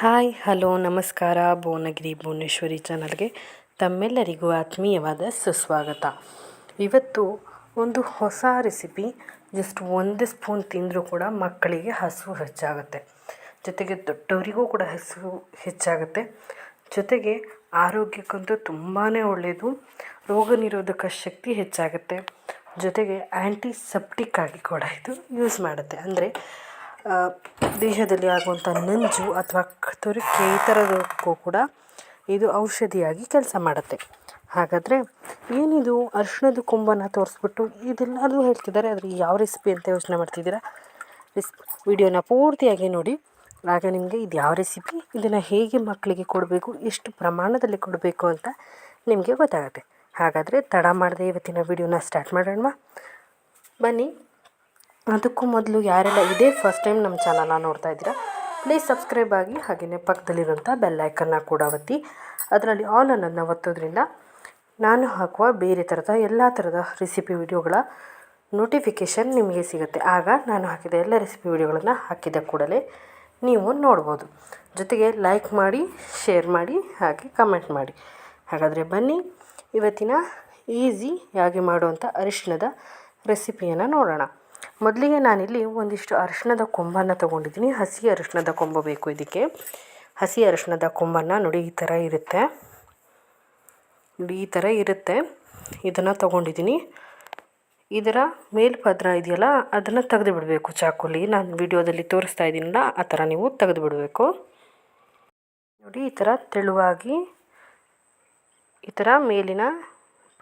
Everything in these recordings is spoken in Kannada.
ಹಾಯ್, ಹಲೋ, ನಮಸ್ಕಾರ. ಭುವನಗಿರಿ ಭುವನೇಶ್ವರಿ ಚಾನಲ್ಗೆ ತಮ್ಮೆಲ್ಲರಿಗೂ ಆತ್ಮೀಯವಾದ ಸುಸ್ವಾಗತ. ಇವತ್ತು ಒಂದು ಹೊಸ ರೆಸಿಪಿ, ಜಸ್ಟ್ ಒಂದೇ ಸ್ಪೂನ್ ತಿಂದರೂ ಕೂಡ ಮಕ್ಕಳಿಗೆ ಹಸಿವು ಹೆಚ್ಚಾಗುತ್ತೆ. ಜೊತೆಗೆ ದೊಡ್ಡವರಿಗೂ ಕೂಡ ಹಸಿವು ಹೆಚ್ಚಾಗುತ್ತೆ. ಜೊತೆಗೆ ಆರೋಗ್ಯಕ್ಕಂತೂ ತುಂಬಾ ಒಳ್ಳೆಯದು ರೋಗ ನಿರೋಧಕ ಶಕ್ತಿ ಹೆಚ್ಚಾಗುತ್ತೆ. ಜೊತೆಗೆ ಆ್ಯಂಟಿಸೆಪ್ಟಿಕ್ ಆಗಿ ಕೂಡ ಇದು ಯೂಸ್ ಮಾಡುತ್ತೆ. ಅಂದರೆ ದೇಹದಲ್ಲಿ ಆಗುವಂಥ ನಂಜು ಅಥವಾ ತುರಿಕೆ ಈ ಥರದಕ್ಕೂ ಕೂಡ ಇದು ಔಷಧಿಯಾಗಿ ಕೆಲಸ ಮಾಡುತ್ತೆ. ಹಾಗಾದರೆ ಏನಿದು ಅರಿಶಿಣದ ಕೊಂಬನ್ನು ತೋರಿಸ್ಬಿಟ್ಟು ಇದೆಲ್ಲರೂ ಹೇಳ್ತಿದ್ದಾರೆ, ಆದರೆ ಯಾವ ರೆಸಿಪಿ ಅಂತ ಯೋಚನೆ ಮಾಡ್ತಿದ್ದೀರಾ? ರೆಸ್ ವಿಡಿಯೋನ ಪೂರ್ತಿಯಾಗಿ ನೋಡಿ. ಆಗ ನಿಮಗೆ ಇದು ಯಾವ ರೆಸಿಪಿ, ಇದನ್ನು ಹೇಗೆ ಮಕ್ಕಳಿಗೆ ಕೊಡಬೇಕು, ಎಷ್ಟು ಪ್ರಮಾಣದಲ್ಲಿ ಕೊಡಬೇಕು ಅಂತ ನಿಮಗೆ ಗೊತ್ತಾಗುತ್ತೆ. ಹಾಗಾದರೆ ತಡ ಮಾಡದೆ ಇವತ್ತಿನ ವಿಡಿಯೋನ ಸ್ಟಾರ್ಟ್ ಮಾಡೋಣ ಬನ್ನಿ. ಅದಕ್ಕೂ ಮೊದಲು ಯಾರೆಲ್ಲ ಇದೇ ಫಸ್ಟ್ ಟೈಮ್ ನಮ್ಮ ಚಾನಲ್ನ ನೋಡ್ತಾ ಇದ್ದೀರಾ ಪ್ಲೀಸ್ ಸಬ್ಸ್ಕ್ರೈಬ್ ಆಗಿ ಹಾಗೆಯೇ ಪಕ್ಕದಲ್ಲಿರುವಂಥ ಬೆಲ್ ಐಕನ್ನ ಕೂಡ ಒತ್ತಿ. ಅದರಲ್ಲಿ ಆಲ್ ಅನ್ನೋದನ್ನ ಒತ್ತೋದ್ರಿಂದ ನಾನು ಹಾಕುವ ಬೇರೆ ಥರದ ಎಲ್ಲ ಥರದ ರೆಸಿಪಿ ವಿಡಿಯೋಗಳ ನೋಟಿಫಿಕೇಷನ್ ನಿಮಗೆ ಸಿಗುತ್ತೆ. ಆಗ ನಾನು ಹಾಕಿದ ಎಲ್ಲ ರೆಸಿಪಿ ವಿಡಿಯೋಗಳನ್ನು ಹಾಕಿದ ಕೂಡಲೇ ನೀವು ನೋಡ್ಬೋದು. ಜೊತೆಗೆ ಲೈಕ್ ಮಾಡಿ ಶೇರ್ ಮಾಡಿ, ಹಾಗೆ ಕಮೆಂಟ್ ಮಾಡಿ. ಹಾಗಾದರೆ ಬನ್ನಿ, ಇವತ್ತಿನ ಈಸಿಯಾಗಿ ಮಾಡುವಂಥ ಅರಿಶಿಣದ ರೆಸಿಪಿಯನ್ನು ನೋಡೋಣ. ಮೊದಲಿಗೆ ನಾನಿಲ್ಲಿ ಒಂದಿಷ್ಟು ಅರಿಶಿಣದ ಕೊಂಬನ್ನು ತೊಗೊಂಡಿದ್ದೀನಿ. ಹಸಿ ಅರಿಶಿಣದ ಕೊಂಬ ಬೇಕು ಇದಕ್ಕೆ. ಹಸಿ ಅರಿಶಿಣದ ಕೊಂಬನ್ನು ನೋಡಿ, ಈ ಥರ ಇರುತ್ತೆ. ನೋಡಿ, ಈ ಥರ ಇರುತ್ತೆ. ಇದನ್ನು ತೊಗೊಂಡಿದ್ದೀನಿ. ಇದರ ಮೇಲ್ಪದ್ರ ಇದೆಯಲ್ಲ, ಅದನ್ನು ತೆಗೆದು ಬಿಡಬೇಕು ಚಾಕುಲಿ. ನಾನು ವಿಡಿಯೋದಲ್ಲಿ ತೋರಿಸ್ತಾ ಇದ್ದೀನಲ್ಲ, ಆ ಥರ ನೀವು ತೆಗೆದು ಬಿಡಬೇಕು ನೋಡಿ, ಈ ಥರ ತೆಳುವಾಗಿ ಈ ಥರ ಮೇಲಿನ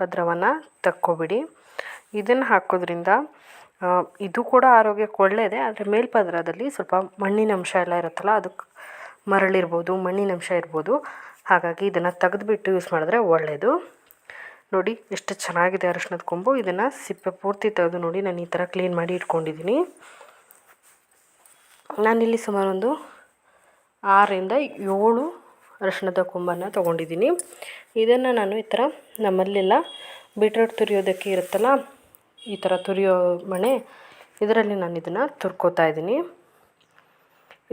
ಪದ್ರವನ್ನು ತಕ್ಕೊಬಿಡಿ. ಇದನ್ನು ಹಾಕೋದ್ರಿಂದ ಇದು ಕೂಡ ಆರೋಗ್ಯಕ್ಕೆ ಒಳ್ಳೆಯದೇ ಆದರೆ ಮೇಲ್ಪದರದಲ್ಲಿ ಸ್ವಲ್ಪ ಮಣ್ಣಿನ ಅಂಶ ಎಲ್ಲ ಇರುತ್ತಲ್ಲ ಅದಕ್ಕೆ ಮರಳಿರ್ಬೋದು, ಮಣ್ಣಿನ ಅಂಶ ಇರ್ಬೋದು. ಹಾಗಾಗಿ ಇದನ್ನು ತೆಗೆದುಬಿಟ್ಟು ಯೂಸ್ ಮಾಡಿದ್ರೆ ಒಳ್ಳೆಯದು ನೋಡಿ, ಎಷ್ಟು ಚೆನ್ನಾಗಿದೆ ಅರಿಶಿಣದ ಕೊಂಬು. ಇದನ್ನು ಸಿಪ್ಪೆ ಪೂರ್ತಿ ತೆಗೆದು ನೋಡಿ, ನಾನು ಈ ಥರ ಕ್ಲೀನ್ ಮಾಡಿ ಇಟ್ಕೊಂಡಿದ್ದೀನಿ ನಾನಿಲ್ಲಿ ಸುಮಾರು ಒಂದು ಆರರಿಂದ ಏಳು ಅರಿಶಿಣದ ಕೊಂಬನ್ನು ತೊಗೊಂಡಿದ್ದೀನಿ ಇದನ್ನು ನಾನು ಈ ಥರ ನಮ್ಮಲ್ಲೆಲ್ಲ ಬೀಟ್ರೋಟ್ ತುರಿಯೋದಕ್ಕೆ ಇರುತ್ತಲ್ಲ ಈ ಥರ ತುರಿಯೋ ಮಣೆ, ಇದರಲ್ಲಿ ನಾನು ಇದನ್ನು ತುರ್ಕೋತಾ ಇದ್ದೀನಿ.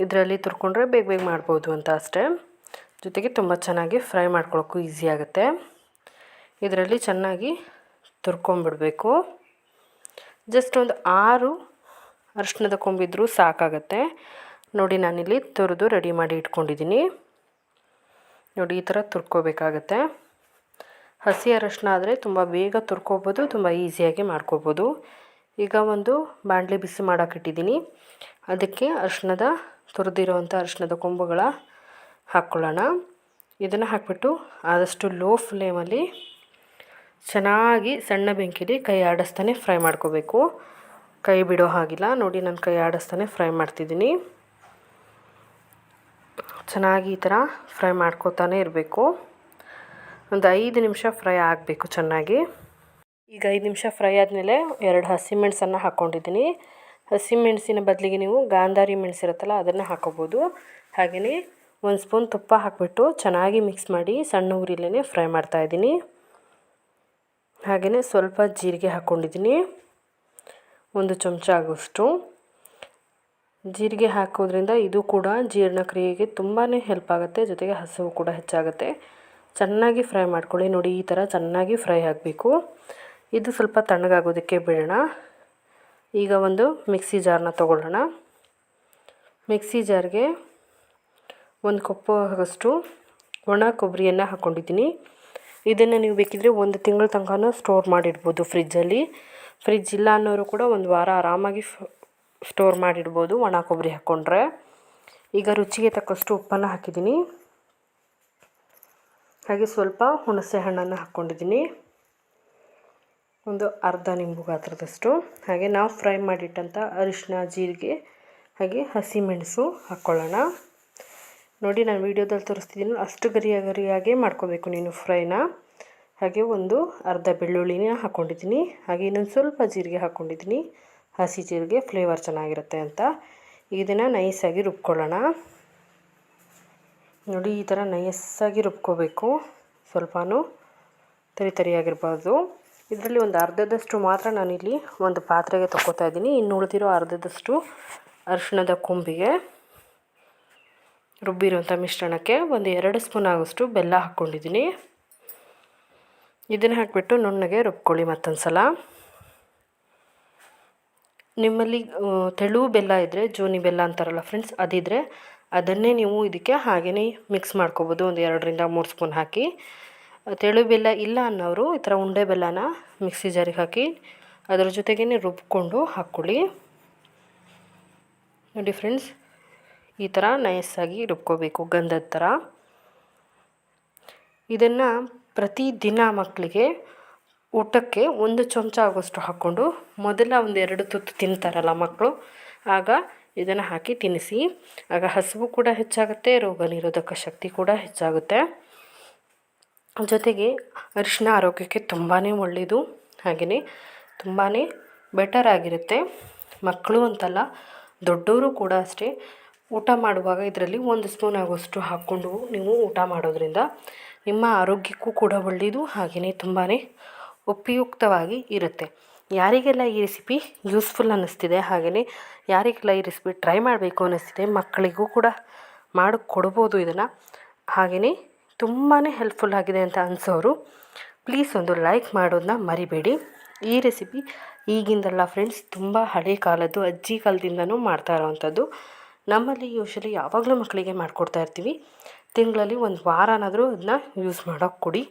ಇದರಲ್ಲಿ ತುರ್ಕೊಂಡ್ರೆ ಬೇಗ ಬೇಗ ಮಾಡ್ಬೋದು ಅಂತ ಅಷ್ಟೇ. ಜೊತೆಗೆ ತುಂಬ ಚೆನ್ನಾಗಿ ಫ್ರೈ ಮಾಡ್ಕೊಳ್ಳೋಕ್ಕೂ ಈಸಿ ಆಗುತ್ತೆ. ಇದರಲ್ಲಿ ಚೆನ್ನಾಗಿ ತುರ್ಕೊಂಬಿಡಬೇಕು. ಜಸ್ಟ್ ಒಂದು ಆರು ಅರಿಶಿಣದ ಕೊಂಬಿದ್ರೂ ಸಾಕಾಗತ್ತೆ. ನೋಡಿ, ನಾನಿಲ್ಲಿ ತುರಿದು ರೆಡಿ ಮಾಡಿ ಇಟ್ಕೊಂಡಿದ್ದೀನಿ. ನೋಡಿ, ಈ ಥರ ತುರ್ಕೋಬೇಕಾಗತ್ತೆ. ಹಸಿ ಅರಶಿನ ಆದರೆ ತುಂಬ ಬೇಗ ತುರ್ಕೋಬೋದು, ತುಂಬ ಈಸಿಯಾಗಿ ಮಾಡ್ಕೋಬೋದು. ಈಗ ಒಂದು ಬಾಣಲೆ ಬಿಸಿ ಮಾಡೋಕ್ಕಿಟ್ಟಿದ್ದೀನಿ ಅದಕ್ಕೆ ಅರಿಶಿಣದ ತುರಿದಿರೋವಂಥ ಅರಿಶಿಣದ ಕೊಂಬುಗಳ ಹಾಕ್ಕೊಳ್ಳೋಣ ಇದನ್ನು ಹಾಕಿಬಿಟ್ಟು ಆದಷ್ಟು ಲೋ ಫ್ಲೇಮಲ್ಲಿ ಚೆನ್ನಾಗಿ ಸಣ್ಣ ಬೆಂಕಿಲಿ ಕೈ ಆಡಿಸ್ತಾನೆ ಫ್ರೈ ಮಾಡ್ಕೋಬೇಕು. ಕೈ ಬಿಡೋ ಹಾಗಿಲ್ಲ, ನೋಡಿ ನಾನು ಕೈ ಆಡಿಸ್ತಾನೆ ಫ್ರೈ ಮಾಡ್ತಿದ್ದೀನಿ. ಚೆನ್ನಾಗಿ ಈ ಥರ ಫ್ರೈ ಮಾಡ್ಕೋತಾನೆ ಇರಬೇಕು. ಒಂದು ಐದು ನಿಮಿಷ ಫ್ರೈ ಆಗಬೇಕು ಚೆನ್ನಾಗಿ. ಈಗ ಐದು ನಿಮಿಷ ಫ್ರೈ ಆದಮೇಲೆ ಎರಡು ಹಸಿಮೆಣಸನ್ನು ಹಾಕ್ಕೊಂಡಿದ್ದೀನಿ ಹಸಿಮೆಣಸಿನ ಬದಲಿಗೆ ನೀವು ಗಾಂಧಾರಿ ಮೆಣಸಿರುತ್ತಲ್ಲ ಅದನ್ನು ಹಾಕೋಬೋದು. ಹಾಗೆಯೇ ಒಂದು ಸ್ಪೂನ್ ತುಪ್ಪ ಹಾಕಿಬಿಟ್ಟು ಚೆನ್ನಾಗಿ ಮಿಕ್ಸ್ ಮಾಡಿ ಸಣ್ಣ ಉರಿಲೇ ಫ್ರೈ ಮಾಡ್ತಾಯಿದ್ದೀನಿ ಹಾಗೆಯೇ ಸ್ವಲ್ಪ ಜೀರಿಗೆ ಹಾಕ್ಕೊಂಡಿದ್ದೀನಿ ಒಂದು ಚಮಚ ಆಗೋಷ್ಟು. ಜೀರಿಗೆ ಹಾಕೋದ್ರಿಂದ ಇದು ಕೂಡ ಜೀರ್ಣಕ್ರಿಯೆಗೆ ತುಂಬಾ ಹೆಲ್ಪ್ ಆಗುತ್ತೆ, ಜೊತೆಗೆ ಹಸಿವು ಕೂಡ ಹೆಚ್ಚಾಗುತ್ತೆ. ಚೆನ್ನಾಗಿ ಫ್ರೈ ಮಾಡ್ಕೊಳ್ಳಿ. ನೋಡಿ, ಈ ಥರ ಚೆನ್ನಾಗಿ ಫ್ರೈ ಆಗಬೇಕು. ಇದು ಸ್ವಲ್ಪ ತಣ್ಣಗಾಗೋದಕ್ಕೆ ಬಿಡೋಣ. ಈಗ ಒಂದು ಮಿಕ್ಸಿ ಜಾರನ್ನ ತೊಗೊಳ್ಳೋಣ. ಮಿಕ್ಸಿ ಜಾರ್ಗೆ ಒಂದು ಕಪ್ಪು ಆಗೋಷ್ಟು ಒಣ ಕೊಬ್ಬರಿಯನ್ನು ಹಾಕ್ಕೊಂಡಿದ್ದೀನಿ. ಇದನ್ನು ನೀವು ಬೇಕಿದ್ರೆ ಒಂದು ತಿಂಗಳ ತನಕ ಸ್ಟೋರ್ ಮಾಡಿಡ್ಬೋದು ಫ್ರಿಜ್ಜಲ್ಲಿ. ಫ್ರಿಜ್ ಇಲ್ಲ ಅನ್ನೋರು ಕೂಡ ಒಂದು ವಾರ ಆರಾಮಾಗಿ ಸ್ಟೋರ್ ಮಾಡಿಡ್ಬೋದು ಒಣ ಕೊಬ್ಬರಿ ಹಾಕ್ಕೊಂಡ್ರೆ. ಈಗ ರುಚಿಗೆ ತಕ್ಕಷ್ಟು ಉಪ್ಪನ್ನು ಹಾಕಿದ್ದೀನಿ. ಹಾಗೆ ಸ್ವಲ್ಪ ಹುಣಸೆ ಹಣ್ಣನ್ನು ಹಾಕ್ಕೊಂಡಿದ್ದೀನಿ. ಒಂದು ಅರ್ಧ ನಿಂಬು ಗಾತ್ರದಷ್ಟು. ಹಾಗೆ ನಾವು ಫ್ರೈ ಮಾಡಿಟ್ಟಂಥ ಅರಿಶಿನ ಜೀರಿಗೆ, ಹಾಗೆ ಹಸಿಮೆಣಸು ಹಾಕ್ಕೊಳ್ಳೋಣ ನೋಡಿ, ನಾನು ವೀಡಿಯೋದಲ್ಲಿ ತೋರಿಸ್ತಿದ್ದೀನಿ ಅಷ್ಟು ಗರಿಯ ಗರಿಯಾಗೆ ಮಾಡ್ಕೋಬೇಕು ನೀನು ಫ್ರೈನ. ಹಾಗೆ ಒಂದು ಅರ್ಧ ಬೆಳ್ಳುಳ್ಳಿನ ಹಾಕ್ಕೊಂಡಿದ್ದೀನಿ. ಹಾಗೆ ಇನ್ನೊಂದು ಸ್ವಲ್ಪ ಜೀರಿಗೆ ಹಾಕ್ಕೊಂಡಿದ್ದೀನಿ. ಹಸಿ ಜೀರಿಗೆ ಫ್ಲೇವರ್ ಚೆನ್ನಾಗಿರುತ್ತೆ ಅಂತ. ಇದನ್ನು ನೈಸಾಗಿ ರುಬ್ಕೊಳ್ಳೋಣ. ನೋಡಿ, ಈ ಥರ ನೈಸಾಗಿ ರುಬ್ಕೋಬೇಕು. ಸ್ವಲ್ಪನೂ ತರಿ ತರಿಯಾಗಿರ್ಬಾರ್ದು. ಇದರಲ್ಲಿ ಒಂದು ಅರ್ಧದಷ್ಟು ಮಾತ್ರ ನಾನಿಲ್ಲಿ ಒಂದು ಪಾತ್ರೆಗೆ ತಗೋತಾ ಇದ್ದೀನಿ. ಇನ್ನು ಉಳಿದಿರೋ ಅರ್ಧದಷ್ಟು ಅರಿಶಿಣದ ಕೊಂಬಿಗೆ ರುಬ್ಬಿರೋಂಥ ಮಿಶ್ರಣಕ್ಕೆ ಒಂದು ಎರಡು ಸ್ಪೂನ್ ಆಗೋಷ್ಟು ಬೆಲ್ಲ ಹಾಕ್ಕೊಂಡಿದ್ದೀನಿ. ಇದನ್ನು ಹಾಕಿಬಿಟ್ಟು ನುಣ್ಣಗೆ ರುಬ್ಕೊಳ್ಳಿ ಮತ್ತೊಂದು ಸಲ ನಿಮ್ಮಲ್ಲಿ ತೆಳು ಬೆಲ್ಲ ಇದ್ದರೆ ಜೋನಿ ಬೆಲ್ಲ ಅಂತಾರಲ್ಲ ಫ್ರೆಂಡ್ಸ್ ಅದಿದ್ದರೆ ಅದನ್ನೇ ನೀವು ಇದಕ್ಕೆ ಹಾಗೆಯೇ ಮಿಕ್ಸ್ ಮಾಡ್ಕೊಬೋದು. ಒಂದು ಎರಡರಿಂದ ಮೂರು ಸ್ಪೂನ್ ಹಾಕಿ. ತೆಳು ಬೆಲ್ಲ ಇಲ್ಲ ಅನ್ನೋರು ಈ ಥರ ಉಂಡೆ ಬೆಲ್ಲನ ಮಿಕ್ಸಿ ಜಾರಿಗೆ ಹಾಕಿ ಅದರ ಜೊತೆಗೇ ರುಬ್ಕೊಂಡು ಹಾಕ್ಕೊಳ್ಳಿ. ನೋಡಿ ಫ್ರೆಂಡ್ಸ್ ಈ ಥರ ನೈಸಾಗಿ ರುಬ್ಕೋಬೇಕು ಗಂಧದ ಥರ. ಇದನ್ನು ಪ್ರತಿದಿನ ಮಕ್ಕಳಿಗೆ ಊಟಕ್ಕೆ ಒಂದು ಚಮಚ ಆಗೋಷ್ಟು ಹಾಕ್ಕೊಂಡು ಮೊದಲ ಒಂದು ಎರಡು ತುತ್ತು ತಿಂತಾರಲ್ಲ ಮಕ್ಕಳು ಆಗ ಇದನ್ನು ಹಾಕಿ ತಿನ್ನಿಸಿ. ಆಗ ಹಸಿವು ಕೂಡ ಹೆಚ್ಚಾಗುತ್ತೆ, ರೋಗ ನಿರೋಧಕ ಶಕ್ತಿ ಕೂಡ ಹೆಚ್ಚಾಗುತ್ತೆ. ಜೊತೆಗೆ ಅರಿಶಿನ ಆರೋಗ್ಯಕ್ಕೆ ತುಂಬಾ ಒಳ್ಳೆಯದು ಹಾಗೆಯೇ ತುಂಬಾ ಬೆಟರ್ ಆಗಿರುತ್ತೆ. ಮಕ್ಕಳು ಅಂತಲ್ಲ, ದೊಡ್ಡವರು ಕೂಡ ಅಷ್ಟೇ ಊಟ ಮಾಡುವಾಗ ಇದರಲ್ಲಿ ಒಂದು ಸ್ಪೂನ್ ಆಗೋಷ್ಟು ಹಾಕ್ಕೊಂಡು ನೀವು ಊಟ ಮಾಡೋದ್ರಿಂದ ನಿಮ್ಮ ಆರೋಗ್ಯಕ್ಕೂ ಕೂಡ ಒಳ್ಳೆಯದು ಹಾಗೆಯೇ ತುಂಬಾ ಉಪಯುಕ್ತವಾಗಿ ಇರುತ್ತೆ. ಯಾರಿಗೆಲ್ಲ ಈ ರೆಸಿಪಿ ಯೂಸ್ಫುಲ್ ಅನ್ನಿಸ್ತಿದೆ ಹಾಗೆಯೇ ಯಾರಿಗೆಲ್ಲ ಈ ರೆಸಿಪಿ ಟ್ರೈ ಮಾಡಬೇಕು ಅನ್ನಿಸ್ತಿದೆ ಮಕ್ಕಳಿಗೂ ಕೂಡ ಮಾಡಿಕೊಡ್ಬೋದು ಇದನ್ನು. ಹಾಗೆಯೇ ತುಂಬಾ ಹೆಲ್ಪ್ಫುಲ್ ಆಗಿದೆ ಅಂತ ಅನಿಸೋರು. ಪ್ಲೀಸ್ ಒಂದು ಲೈಕ್ ಮಾಡೋದನ್ನ ಮರಿಬೇಡಿ. ಈ ರೆಸಿಪಿ ಈಗಿಂದಲ್ಲ ಫ್ರೆಂಡ್ಸ್ ತುಂಬ ಹಳೆ ಕಾಲದ್ದು ಅಜ್ಜಿ ಕಾಲದಿಂದನೂ ಮಾಡ್ತಾ ಇರೋವಂಥದ್ದು. ನಮ್ಮಲ್ಲಿ ಯೂಶಲಿ ಯಾವಾಗಲೂ ಮಕ್ಕಳಿಗೆ ಮಾಡಿಕೊಡ್ತಾ ಇರ್ತೀವಿ. ತಿಂಗಳಲ್ಲಿ ಒಂದು ವಾರನಾದರೂ ಅದನ್ನ ಯೂಸ್ ಮಾಡೋಕ್ಕೆ ಕೊಡಿ.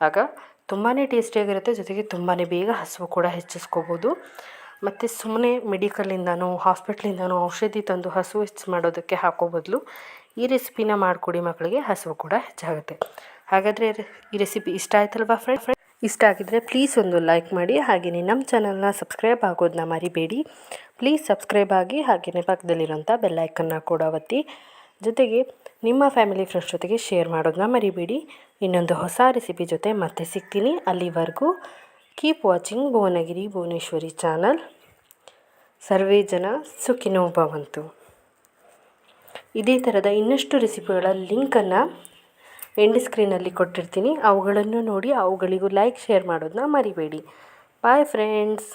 ಆಗ ತುಂಬಾ ಟೇಸ್ಟಿಯಾಗಿರುತ್ತೆ. ಜೊತೆಗೆ ತುಂಬಾ ಬೇಗ ಹಸಿವು ಕೂಡ ಹೆಚ್ಚಿಸ್ಕೋಬೋದು. ಮತ್ತು ಸುಮ್ಮನೆ ಮೆಡಿಕಲಿಂದನೋ ಹಾಸ್ಪಿಟ್ಲಿಂದನೋ ಔಷಧಿ ತಂದು ಹಸಿವು ಹೆಚ್ಚು ಮಾಡೋದಕ್ಕೆ ಹಾಕೋ ಬದಲು ಈ ರೆಸಿಪಿನ ಮಾಡಿಕೊಡಿ ಮಕ್ಕಳಿಗೆ ಹಸಿವು ಕೂಡ ಹೆಚ್ಚಾಗುತ್ತೆ. ಹಾಗಾದರೆ ಈ ರೆಸಿಪಿ ಇಷ್ಟ ಆಯ್ತಲ್ವಾ ಫ್ರೆಂಡ್ ಫ್ರೆಂಡ್ ಇಷ್ಟ ಆಗಿದ್ದರೆ ಪ್ಲೀಸ್ ಒಂದು ಲೈಕ್ ಮಾಡಿ. ಹಾಗೆಯೇ ನಮ್ಮ ಚಾನಲ್ನ ಸಬ್ಸ್ಕ್ರೈಬ್ ಆಗೋದನ್ನ ಮರಿಬೇಡಿ. ಪ್ಲೀಸ್ ಸಬ್ಸ್ಕ್ರೈಬ್ ಆಗಿ ಹಾಗೆಯೇ ಪಕ್ಕದಲ್ಲಿರೋಂಥ ಬೆಲ್ಲೈಕನ್ನ ಕೂಡ ಒತ್ತಿ. ಜೊತೆಗೆ ನಿಮ್ಮ ಫ್ಯಾಮಿಲಿ ಫ್ರೆಂಡ್ಸ್ ಜೊತೆಗೆ ಶೇರ್ ಮಾಡೋದನ್ನ ಮರಿಬೇಡಿ. ಇನ್ನೊಂದು ಹೊಸ ರೆಸಿಪಿ ಜೊತೆ ಮತ್ತೆ ಸಿಗ್ತೀನಿ. ಅಲ್ಲಿವರೆಗೂ keep watching Bhuvanagiri Bhuvaneshwari channel ಸರ್ವೇ ಜನ ಸುಖಿನೋ ಭವಂತು. ಇದೇ ಥರದ ಇನ್ನಷ್ಟು ರೆಸಿಪಿಗಳ ಲಿಂಕನ್ನು ಎಂಡ್ ಸ್ಕ್ರೀನಲ್ಲಿ ಕೊಟ್ಟಿರ್ತೀನಿ. ಅವುಗಳನ್ನು ನೋಡಿ ಅವುಗಳಿಗೂ ಲೈಕ್ ಶೇರ್ ಮಾಡೋದನ್ನ ಮರಿಬೇಡಿ. Bye friends